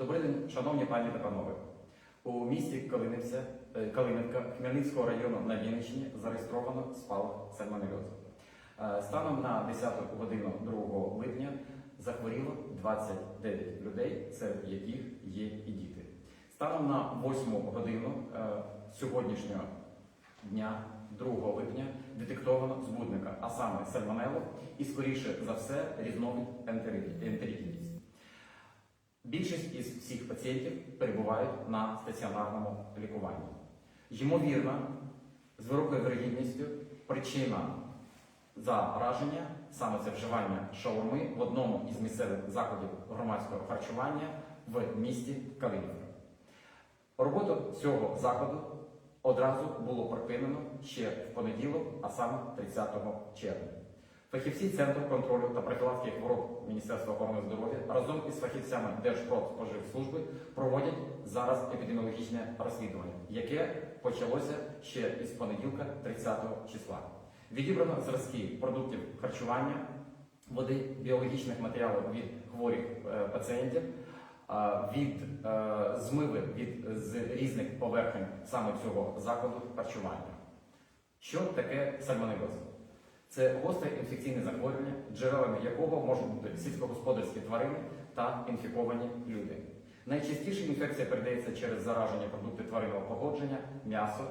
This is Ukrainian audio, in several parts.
Добрий день, шановні пані та панове. У місті е, Калинівка Хмельницького району на Вінниччині зареєстровано спалах сальмонельозу. Е, Станом на 10 годину 2 липня захворіло 29 людей, серед яких є і діти. Станом на 8 годину е, сьогоднішнього дня, 2 липня, детектовано збудника, а саме сальмонелу і, скоріше за все, різновид ентерітідіс. Більшість із всіх пацієнтів перебувають на стаціонарному лікуванні. Ймовірно, з високою вирогідністю причина зараження саме це вживання шаурми в одному із місцевих закладів громадського харчування в місті Калинівка. Роботу цього закладу одразу було припинено ще в понеділок, а саме 30 червня. Фахівці Центру контролю та профілактики хвороб Міністерства охорони здоров'я разом із фахівцями Держпродспоживслужби проводять зараз епідеміологічне розслідування, яке почалося ще із понеділка 30 числа. Відібрано зразки продуктів харчування, води, біологічних матеріалів від хворих е, пацієнтів, від е, змиви від з різних поверхень саме цього закладу харчування. Що таке сальмонельоз? Це гостре інфекційне захворювання, джерелами якого можуть бути сільськогосподарські тварини та інфіковані люди. Найчастіше інфекція передається через зараження продуктів тваринного походження, м'ясо,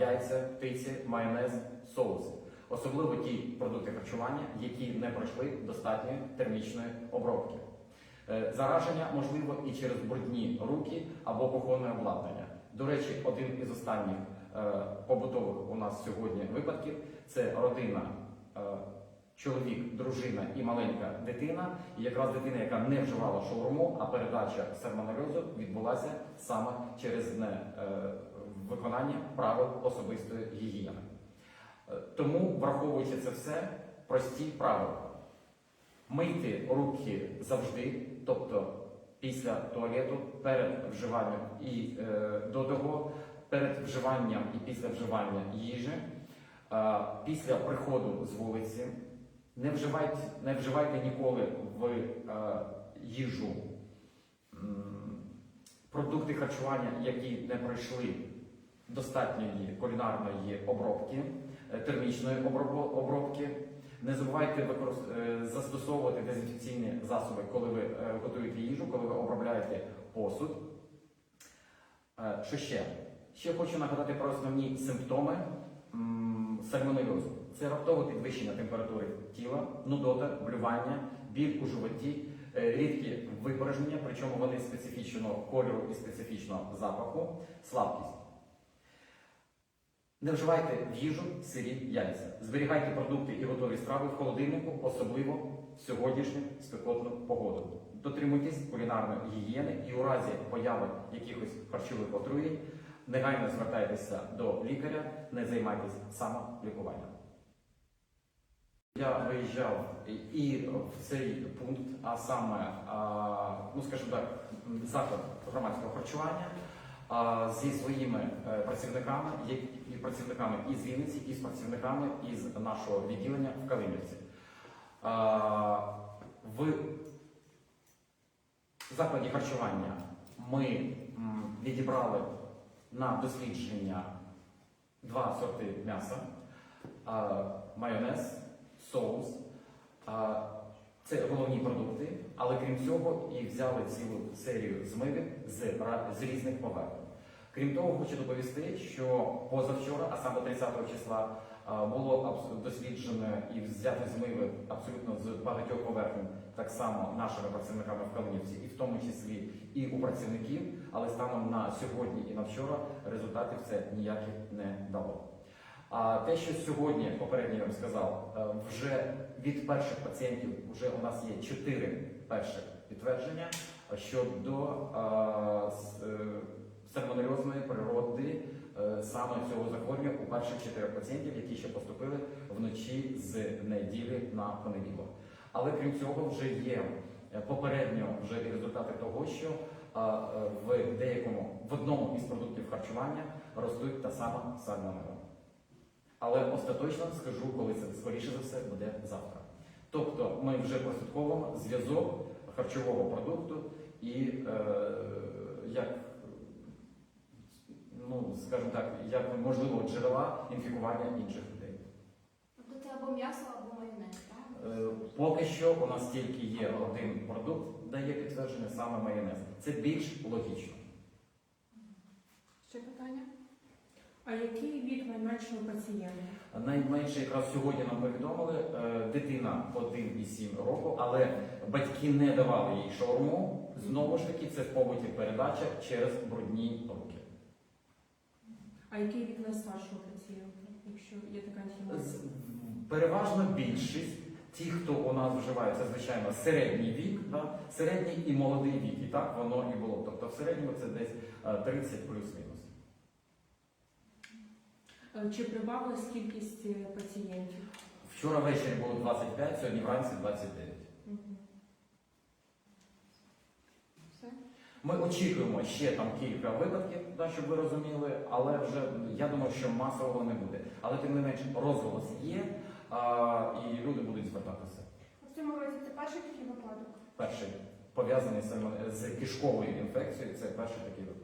яйця, птиці, майонез, соуси. Особливо ті продукти харчування, які не пройшли достатньої термічної обробки. Е, Зараження можливо і через брудні руки або кухонне обладнання. До речі, один із останніх побутових у нас сьогодні випадків це родина, е, чоловік, дружина і маленька дитина. І якраз дитина, яка не вживала шаурму, а передача сальмонельозу відбулася саме через е, виконання правил особистої гігієни. Е, Тому, враховуючи це все, прості правила. Мийти руки завжди, тобто після туалету, перед вживанням і е, до того, перед вживанням і після вживання їжі, е, після приходу з вулиці. Не вживайте, не вживайте ніколи в е, їжу продукти харчування, які не пройшли достатньої кулінарної обробки, е, термічної обробки. Не забувайте застосовувати дезінфекційні засоби, коли ви готуєте їжу, коли ви обробляєте посуд. Що ще? Ще хочу нагадати про основні симптоми сальмонельозу. Це раптове підвищення температури тіла, нудота, блювання, біль у животі, е, рідкі випорожнення, причому вони специфічного кольору і специфічного запаху, слабкість. Не вживайте в їжу сирі яйця. Зберігайте продукти і готові страви в холодильнику, особливо в сьогоднішню спекотну погоду. Дотримуйтесь кулінарної гігієни і у разі появи якихось харчових отруєнь негайно звертайтеся до лікаря, не займайтесь самолікуванням. Я виїжджав і в цей пункт, а саме, ну скажімо так, заклад громадського харчування зі своїми е, працівниками, і працівниками із Вінниці, і з працівниками із нашого відділення в Калинівці. В закладі харчування ми відібрали на дослідження два сорти м'яса, майонез, соус. Це головні продукти, але крім цього, і взяли цілу серію змивів з, з різних поверхень. Крім того, хочу доповісти, що позавчора, а саме 30 числа, було досліджено і взяти змиви абсолютно багатьох поверхень, так само нашими працівниками в Калинівці, і в тому числі і у працівників, але станом на сьогодні і на вчора результатів це ніяких не дало. А те, що сьогодні попередньо я вам сказав, е, вже від перших пацієнтів вже у нас є чотири перших підтвердження щодо е, е, сальмонельозної природи е, саме цього захворювання у перших чотирьох пацієнтів, які ще поступили вночі з неділі на понеділок. Але крім цього, вже є е, попередньо вже результати того, що е, в деякому в одному із продуктів харчування ростуть та сама сальмонелла. Але остаточно скажу, коли це скоріше за все буде завтра. Тобто ми вже прослідковуємо зв'язок харчового продукту і е, як, ну, скажімо так, як можливо джерела інфікування інших людей. Тобто це або м'ясо, або майонез, так? Е, Поки що у нас тільки є один продукт, дає підтвердження саме майонез. Це більш логічно. Ще питання? А який вік найменшого пацієнта? Найменше якраз сьогодні нам повідомили е, дитина 1,7 року, але батьки не давали їй шаурму. Знову ж таки, це в побуті передача через брудні руки. А який вік найстаршого пацієнта, якщо є така інформація? Переважно більшість, ті, хто у нас вживає, це звичайно середній вік, да? середній і молодий вік. І так воно і було. Тобто в середньому це десь е, 30 плюс-мінус. Е, Чи прибавилась кількість е, пацієнтів? Вчора ввечері було 25, сьогодні вранці 29. Мгм. Все? Ми очікуємо ще там кілька випадків, да, щоб ви розуміли, але вже я думаю, що масового не буде. Але тим не менше розголос є, а, і люди будуть звертатися. В цьому році це перший такий випадок. Перший пов'язаний саме з кишковою інфекцією, це перший такий випадок.